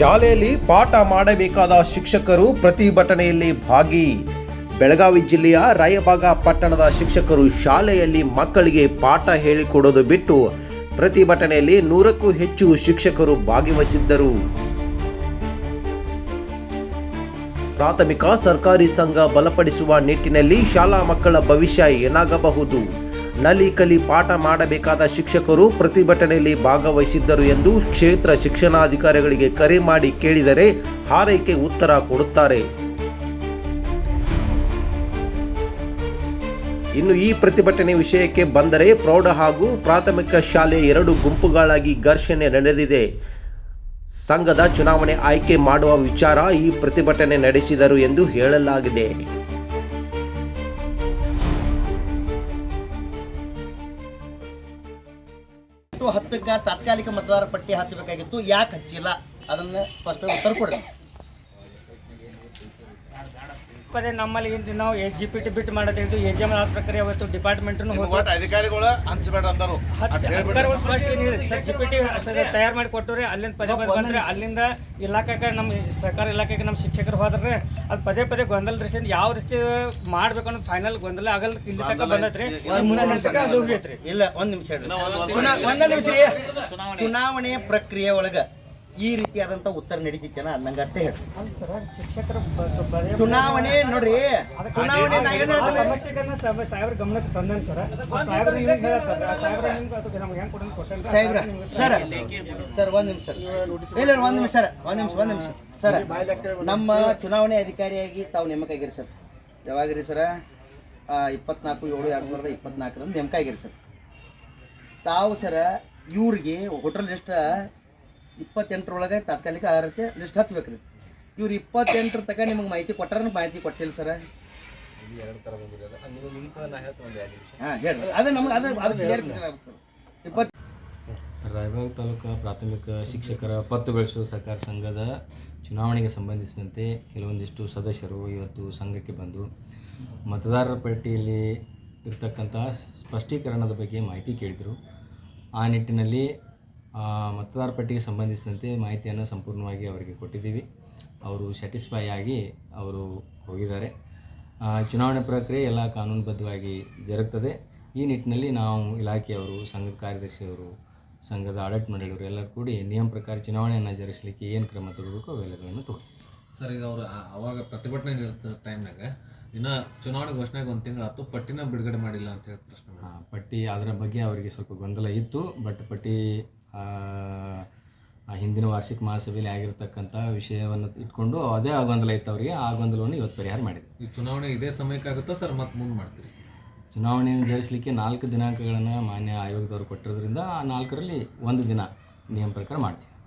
ಶಾಲೆಯಲ್ಲಿ ಪಾಠ ಮಾಡಬೇಕಾದ ಶಿಕ್ಷಕರು ಪ್ರತಿಭಟನೆಯಲ್ಲಿ ಭಾಗಿ. ಬೆಳಗಾವಿ ಜಿಲ್ಲೆಯ ರಾಯಬಾಗ ಪಟ್ಟಣದ ಶಿಕ್ಷಕರು ಶಾಲೆಯಲ್ಲಿ ಮಕ್ಕಳಿಗೆ ಪಾಠ ಹೇಳಿಕೊಡೋದು ಬಿಟ್ಟು ಪ್ರತಿಭಟನೆಯಲ್ಲಿ ನೂರಕ್ಕೂ ಹೆಚ್ಚು ಶಿಕ್ಷಕರು ಭಾಗವಹಿಸಿದ್ದರು ಪ್ರಾಥಮಿಕ ಸರ್ಕಾರಿ ಸಂಘ ಬಲಪಡಿಸುವ ನಿಟ್ಟಿನಲ್ಲಿ ಶಾಲಾ ಮಕ್ಕಳ ಭವಿಷ್ಯ ಏನಾಗಬಹುದು? ನಲಿ ಕಲಿ ಪಾಠ ಮಾಡಬೇಕಾದ ಶಿಕ್ಷಕರು ಪ್ರತಿಭಟನೆಯಲ್ಲಿ ಭಾಗವಹಿಸಿದ್ದರು ಎಂದು ಕ್ಷೇತ್ರ ಶಿಕ್ಷಣಾಧಿಕಾರಿಗಳಿಗೆ ಕರೆ ಮಾಡಿ ಕೇಳಿದರೆ ಹಾರೈಕೆ ಉತ್ತರ ಕೊಡುತ್ತಾರೆ. ಇನ್ನು ಈ ಪ್ರತಿಭಟನೆ ವಿಷಯಕ್ಕೆ ಬಂದರೆ ಪ್ರೌಢ ಹಾಗೂ ಪ್ರಾಥಮಿಕ ಶಾಲೆ ಎರಡು ಗುಂಪುಗಳಾಗಿ ಘರ್ಷಣೆ ನಡೆದಿದೆ. ಸಂಘದ ಚುನಾವಣೆ ಆಯ್ಕೆ ಮಾಡುವ ವಿಚಾರ ಈ ಪ್ರತಿಭಟನೆ ನಡೆಸಿದರು ಎಂದು ಹೇಳಲಾಗಿದೆ. ಟು ಹತ್ತಕ್ಕೆ ತಾತ್ಕಾಲಿಕ ಮತದಾರ ಪಟ್ಟಿ ಹಚ್ಚಬೇಕಾಗಿತ್ತು ಯಾಕೆ ಹಚ್ಚಿಲ್ಲ? ಅದನ್ನ ಸ್ಪಷ್ಟ ಉತ್ತರ ಕೊಡ್ರಿ. ಪದೇ ನಮ್ಮಲ್ಲಿ ಏನು ನಾವು ಎಸ್ ಜಿ ಪಿ ಟಿ ಬಿಟ್ಟು ಮಾಡೋದಿದ್ದು ಎಸ್ ಜಿ ಎಂ ಆದ ಪ್ರಕಾರ ಅವತ್ತು ಡಿಪಾರ್ಟ್ಮೆಂಟ್ನು ಹೋಗಿ ಒಟ್ಟು ಅಧಿಕಾರಿಗಳು ಹಂಚಬೇಡ ಅಂತಾರು ಹಚ್ಚ ಅಧಿಕಾರಿಗಳು ಸ್ಪಷ್ಟ ಏನು ಸರ್ ಜಿ ಪಿ ಟಿ ತಯಾರು ಮಾಡಿ ಕೊಟ್ಟವ್ರಿ ಅಲ್ಲಿಂದ ಪದೇ ಪದೇ ಬಂದ್ರೆ ಅಲ್ಲಿಂದ ಇಲಾಖೆಗೆ ನಮ್ಮ ಸರ್ಕಾರ ಇಲಾಖೆಗೆ ನಮ್ಮ ಶಿಕ್ಷಕರು ಹೋದ್ರೆ ಅದು ಪದೇ ಪದೇ ಗೊಂದಲ ದೃಷ್ಟಿಯಿಂದ ಯಾವ ರೀತಿ ಮಾಡ್ಬೇಕು ಅನ್ನೋದು ಫೈನಲ್ ಗೊಂದಲ ಆಗಲ್ ಇಲ್ಲಿ ತನಕ ಬಂದತ್ರಿ. ಮುಂದಿನ ನಿಮಿಷಕ್ಕೆ ಅದು ಹೋಗೈತ್ರಿ. ಇಲ್ಲ ಒಂದ್ ನಿಮಿಷ ಒಂದ ನಿಮಿಷ ರೀ ಚುನಾವಣೆ ಪ್ರಕ್ರಿಯೆ ಒಳಗ ಈ ರೀತಿಯಾದಂತ ಉತ್ತರ ನಡೀತಿತ್ತೇನ ನಂಗೆ ಅಷ್ಟೇ ಹೇಳಿ ಸರ್ ಶಿಕ್ಷಕರ ಚುನಾವಣೆ ನೋಡ್ರಿ ಚುನಾವಣೆ ಸಾಹೇಬ್ರ ಗಮನಕ್ಕೆ ತಂದನ್ ಸರ್. ಸಾಹೇಬ್ರ ಸರ್ ಸರ್ ಒಂದ್ ನಿಮಿಷ ಇಲ್ಲ ಒಂದ್ ನಿಮಿಷ ಸರ್ ಒಂದ್ ನಿಮಿಷ ಒಂದ್ ನಿಮಿಷ. ಸರ್ ನಮ್ಮ ಚುನಾವಣೆ ಅಧಿಕಾರಿಯಾಗಿ ತಾವು ನೇಮಕ ಆಗಿರಿ ಸರ್. ಯಾವಾಗಿರಿ ಸರ? ಇಪ್ಪತ್ನಾಲ್ಕು ಏಳು ಎರಡು ಸಾವಿರದ ಇಪ್ಪತ್ನಾಲ್ಕರಂದು ನೇಮಕ ಆಗಿರಿ ಸರ್. ತಾವು ಸರ ಇವ್ರಿಗೆ ಹೋಟೆಲ್ ಲಿಸ್ಟ್ ಇಪ್ಪತ್ತೆಂಟರೊಳಗೆ ತಾತ್ಕಾಲಿಕ ಆಹಾರಕ್ಕೆ ಲಿಸ್ಟ್ ಹಚ್ಬೇಕ್ರಿ. ಇವ್ರು ಇಪ್ಪತ್ತೆಂಟರ ತನಕ ನಿಮಗೆ ಮಾಹಿತಿ ಕೊಟ್ಟಾರ ಮಾಹಿತಿ ಕೊಟ್ಟಿಲ್ಲ ಸರ. ಹಾಂ ಅದು ನಮ್ಗೆ ಅದು ಅದು ಕ್ಲಿಯರ್ ಸರ್. ಇಪ್ಪತ್ತು ರಾಯಬಾಗ ತಾಲೂಕು ಪ್ರಾಥಮಿಕ ಶಿಕ್ಷಕರ ಪತ್ತು ಬೆಳೆಸುವ ಸಹಕಾರ ಸಂಘದ ಚುನಾವಣೆಗೆ ಸಂಬಂಧಿಸಿದಂತೆ ಕೆಲವೊಂದಿಷ್ಟು ಸದಸ್ಯರು ಇವತ್ತು ಸಂಘಕ್ಕೆ ಬಂದು ಮತದಾರರ ಪಟ್ಟಿಯಲ್ಲಿ ಇರ್ತಕ್ಕಂತಹ ಸ್ಪಷ್ಟೀಕರಣದ ಬಗ್ಗೆ ಮಾಹಿತಿ ಕೇಳಿದರು. ಆ ನಿಟ್ಟಿನಲ್ಲಿ ಮತದಾರ ಪಟ್ಟಿಗೆ ಸಂಬಂಧಿಸಿದಂತೆ ಮಾಹಿತಿಯನ್ನು ಸಂಪೂರ್ಣವಾಗಿ ಅವರಿಗೆ ಕೊಟ್ಟಿದ್ದೀವಿ. ಅವರು ಸ್ಯಾಟಿಸ್ಫೈ ಆಗಿ ಅವರು ಹೋಗಿದ್ದಾರೆ. ಚುನಾವಣೆ ಪ್ರಕ್ರಿಯೆ ಎಲ್ಲ ಕಾನೂನುಬದ್ಧವಾಗಿ ಜರುಗ್ತದೆ. ಈ ನಿಟ್ಟಿನಲ್ಲಿ ನಾವು ಇಲಾಖೆಯವರು ಸಂಘದ ಕಾರ್ಯದರ್ಶಿಯವರು ಸಂಘದ ಆಡಳಿತ ಮಂಡಳಿಯವರು ಎಲ್ಲರೂ ಕೂಡಿ ನಿಯಮ ಪ್ರಕಾರ ಚುನಾವಣೆಯನ್ನು ಜರುಗಿಸಲಿಕ್ಕೆ ಏನು ಕ್ರಮ ತಗೋಬೇಕು ಅವೆಲ್ಲಗಳನ್ನು ತಗೋತೀವಿ. ಸರ್ ಈಗ ಅವರು ಅವಾಗ ಪ್ರತಿಭಟನೆ ನಿರತ ಟೈಮ್ನಾಗ ಇನ್ನು ಚುನಾವಣೆ ಘೋಷಣೆಗೆ ಒಂದು ತಿಂಗಳು ಆಯ್ತು ಪಟ್ಟಿನ ಬಿಡುಗಡೆ ಮಾಡಿಲ್ಲ ಅಂತ ಹೇಳಿ ಪ್ರಶ್ನೆ ಪಟ್ಟಿ ಅದರ ಬಗ್ಗೆ ಅವರಿಗೆ ಸ್ವಲ್ಪ ಗೊಂದಲ ಇತ್ತು. ಬಟ್ ಪಟ್ಟಿ ಆ, ಹಿಂದಿನ ವಾರ್ಷಿಕ ಮಹಾಸಭೆಯಲ್ಲಿ ಆಗಿರ್ತಕ್ಕಂಥ ವಿಷಯವನ್ನು ಇಟ್ಕೊಂಡು ಅದೇ ಆ ಗೊಂದಲ ಇತ್ತು ಅವರಿಗೆ. ಆ ಗೊಂದಲವನ್ನು ಇವತ್ತು ಪರಿಹಾರ ಮಾಡಿದೆ. ಈ ಚುನಾವಣೆ ಇದೇ ಸಮಯಕ್ಕಾಗುತ್ತಾ ಸರ್? ಮತ್ತೆ ಮುಂದೆ ಮಾಡ್ತೀರಿ? ಚುನಾವಣೆಯನ್ನು ಜರುಗಿಸಲಿಕ್ಕೆ ನಾಲ್ಕು ದಿನಾಂಕಗಳನ್ನು ಮಾನ್ಯ ಆಯೋಗದವರು ಕೊಟ್ಟಿರೋದ್ರಿಂದ ಆ ನಾಲ್ಕರಲ್ಲಿ ಒಂದು ದಿನ ನಿಯಮ ಪ್ರಕಾರ ಮಾಡ್ತೀವಿ.